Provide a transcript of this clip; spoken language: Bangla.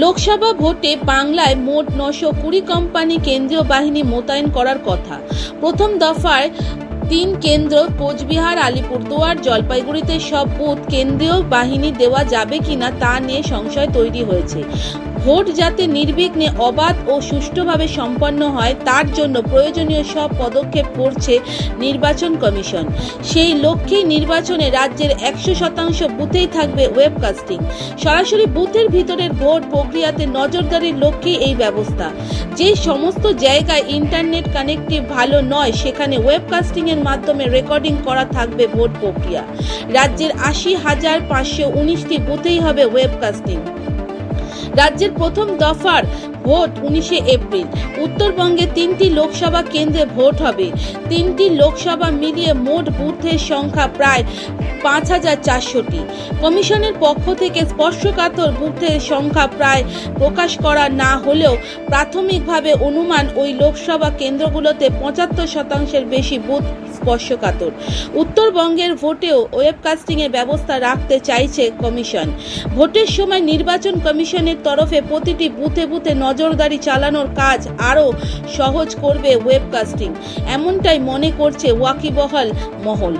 লোকসভা ভোটে বাংলায় মোট নশো কুড়ি কোম্পানি কেন্দ্রীয় বাহিনী মোতায়েন করার কথা। প্রথম দফায় তিন কেন্দ্র, কোচবিহার, আলিপুরদুয়ার, জলপাইগুড়িতে সব বুথ কেন্দ্রীয় বাহিনী দেওয়া যাবে কিনা তা নিয়ে সংশয় তৈরি হয়েছে। ভোট যাতে নির্বিঘ্নে অবাধ ও সুষ্ঠুভাবে সম্পন্ন হয়, তার জন্য প্রয়োজনীয় সব পদক্ষেপ করছে নির্বাচন কমিশন। সেই লক্ষ্যেই নির্বাচনে রাজ্যের একশো শতাংশ বুথেই থাকবে ওয়েবকাস্টিং। সরাসরি বুথের ভিতরের ভোট প্রক্রিয়াতে নজরদারির লক্ষ্যেই এই ব্যবস্থা। যে সমস্ত জায়গায় ইন্টারনেট কানেক্টিভ ভালো নয়, সেখানে ওয়েবকাস্টিং এর মাধ্যমে রেকর্ডিং করা থাকবে ভোট প্রক্রিয়া। রাজ্যের আশি হাজার পাঁচশো উনিশটি বুথেই হবে ওয়েবকাস্টিং। রাজ্যের প্রথম দফার ভোট উনিশে এপ্রিল। উত্তরবঙ্গে তিনটি লোকসভা কেন্দ্রে ভোট হবে। তিনটি লোকসভা মিলিয়ে মোট বুথের সংখ্যা প্রায় পাঁচ হাজার চারশোটি। কমিশনের পক্ষ থেকে স্পর্শকাতর বুথের সংখ্যা প্রায় প্রকাশ করা না হলেও প্রাথমিকভাবে অনুমান ওই লোকসভা কেন্দ্রগুলোতে পঁচাত্তর শতাংশের বেশি বুথ স্পর্শকাতর। উত্তরবঙ্গের ভোটেও ওয়েবকাস্টিংয়ের ব্যবস্থা রাখতে চাইছে কমিশন। ভোটের সময় নির্বাচন কমিশনের তরফে প্রতিটি বুথে বুথে নজরদারি চালানোর কাজ আরও সহজ করবে ওয়েবকাস্টিং। এমনটাই মনে করছে ওয়াকিবহাল মহল।